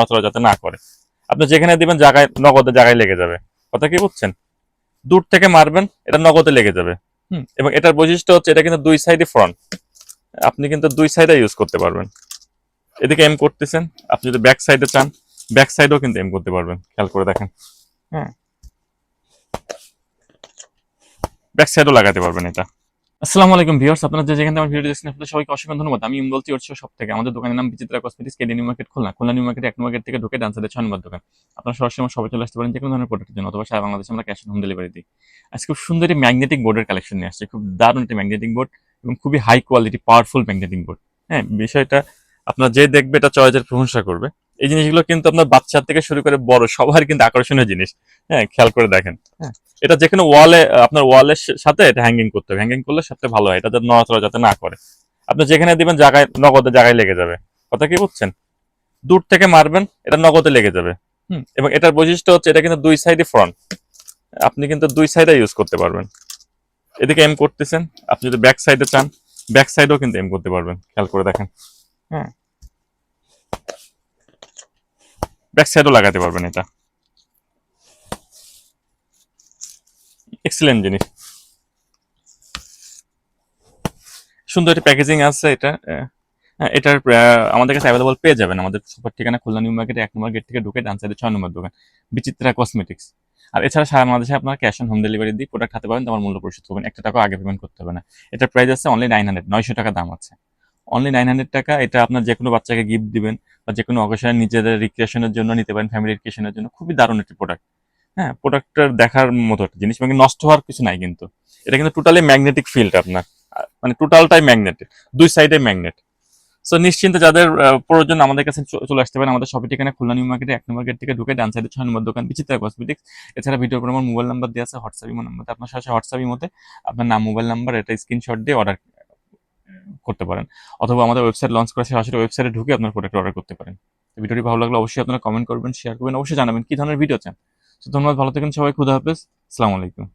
নড়াচড়া যাতে না করে। আপনি যেখানে দিবেন জায়গায়, নগদে জায়গায় লেগে যাবে। কথা কি বুঝছেন? দূর থেকে মারবেন, এটা নগদে লেগে যাবে। হুম, এবং এটার বৈশিষ্ট্য হচ্ছে এটা কিন্তু দুই সাইডে ফ্রন্ট আপনি কিন্তু দুই সাইডে ইউজ করতে পারবেন। এদিকে এম করতেছেন, আপনি যদি ব্যাক সাইডে চান ব্যাক সাইডেও কিন্তু এম করতে পারবেন। খেয়াল করে দেখেন। হ্যাঁ ব্যাক সাইডও লাগাতে পারবেন এটা। আসসালামু আলাইকুম ভিউয়ার্স, আপনারা যে যেখানে আমার ভিডিও দেখছেন, আপনাদের সবাইকে অসংখ্য ধন্যবাদ। আমি ইম বলছি ওর সব থেকে। আমাদের দোকানের নাম Bichitra cosmetics KD new market, Khulna. Khulna new market এক মার্কেট থেকে ঢুকে ডান সাইডে ছয় নম্বর দোকান। আপনারা সরাসরি আমার সবাই চলে আসতে পারেন যে কোনো ধরনের প্রোডাক্টের জন্য, অথবা সারা বাংলাদেশে আমরা ক্যাশ অন হোম ডেলিভারি দিই। আজকে খুব সুন্দর একটি ম্যাগনেটিক বোর্ডের কালেকশন নিয়ে আসছে। খুব দারুণ একটি ম্যাগনেটিক বোর্ড এবং খুবই high quality powerful magnetic board হ্যাঁ বিষয়টা আপনার যে দেখবে, এটা চয়েসের প্রশংসা করবে। এই জিনিসগুলো কিন্তু আপনার বাচ্চা থেকে শুরু করে বড়, সবার কিন্তু আকর্ষণীয় জিনিস। হ্যাঁ খেয়াল করে দেখেন। হ্যাঁ। এটা যেখানে ওয়ালে আপনার ওয়ালের সাথে এটা হ্যাঙ্গিং করতে হবে। হ্যাঙ্গিং করলে সবচেয়ে ভালো হয়। এটা যাতে নড়াচড়া যাতে না করে। আপনি যেখানে দিবেন জায়গায়, নগদে জায়গায় লেগে যাবে। কথা কি বুঝছেন? দূর থেকে মারবেন, এটা নগদে লেগে যাবে। হুম? এবং এটার বৈশিষ্ট্য হচ্ছে, এটা কিন্তু দুই সাইডে ফ্রন্ট আপনি কিন্তু দুই সাইডে ইউজ করতে পারবেন। এদিকে এম করতেছেন, আপনি যদি ব্যাক সাইডে চান ব্যাক সাইডেও কিন্তু এম করতে পারবেন। খেয়াল করে দেখেন। হ্যাঁ ব্যাক সাইডও লাগাতে পারবেন এটা। এক্সিলেন্ট জিনিস। সুন্দর একটা প্যাকেজিং আছে এটা। হ্যাঁ, এটার আমাদের কাছে অ্যাভেলেবল পেয়ে যাবেন। আমাদের সুপার ঠিকানা খুলনা নিউ মার্কেটে এক নম্বর গেট থেকে ঢুকে ডান সাইডে ছয় নম্বর দোকান। বিচিত্রা কসমেটিক্স আর এছাড়া সারা বাংলাদেশে আপনার ক্যাশ অন হোম ডেলিভারি দিয়ে প্রোডাক্ট হাতে পাবেন তোমার মূল্য পরিশোধ করবেন। একটা টাকা আগে পেমেন্ট করতে হবে না। এটার প্রাইস আছে অনলি নাইন হান্ড্রেড নয়শো টাকা দাম আছে। অনলি নাইন হান্ড্রেড টাকা এটা আপনার যে কোনো বাচ্চাকে গিফট দিবেন বা যে কোনো অকেশনে নিজেদের রিক্রিয়েশনের জন্য নিতে পারেন ফ্যামিলি রিক্রিয়েশনের জন্য। খুবই দারুণ একটি প্রোডাক্ট হ্যাঁ প্রোডাক্টটার দেখার মতো একটা জিনিস মানে নষ্ট হওয়ার কিছু নাই কিন্তু। এটা কিন্তু টোটালি ম্যাগনেটিক ফিল্ড আপনার। মানে টোটালটাই ম্যাগনেটেড দুই সাইডে ম্যাগনেট সো নিশ্চিন্তে যাদের প্রয়োজন আমাদের কাছে চলে আসতে পারেন আমাদের সবই ঠিকানা খুলনা নিউ মার্কেটে এক নম্বর গেট থেকে ঢুকে ডান সাইডে ছয় নম্বর দোকান, বিচিত্রা কসমেটিক্স এছাড়া ভিডিও পর আমার মোবাইল নাম্বার দেওয়া আছে হোয়াটসঅ্যাপ ইমো নাম্বার আপনার সাথে হোয়াটসঅ্যাপ ইমোতে আপনার নাম মোবাইল নাম্বার এটা স্ক্রিনশট দিয়ে অর্ডার করতে পারেন। অথবা আমাদের ওয়েবসাইট লঞ্চ করেছে সরাসরি ওয়েবসাইটে ঢুকে আপনার প্রোডাক্ট অর্ডার করতে পারেন। ভিডিওটি ভালো লাগলে অবশ্যই আপনারা কমেন্ট করবেন শেয়ার করবেন, অবশ্যই জানাবেন কি ধরনের ভিডিও চান। তো ধন্যবাদ ভালো থাকেন সবাই খুদা হাফেজ আসসালামু আলাইকুম।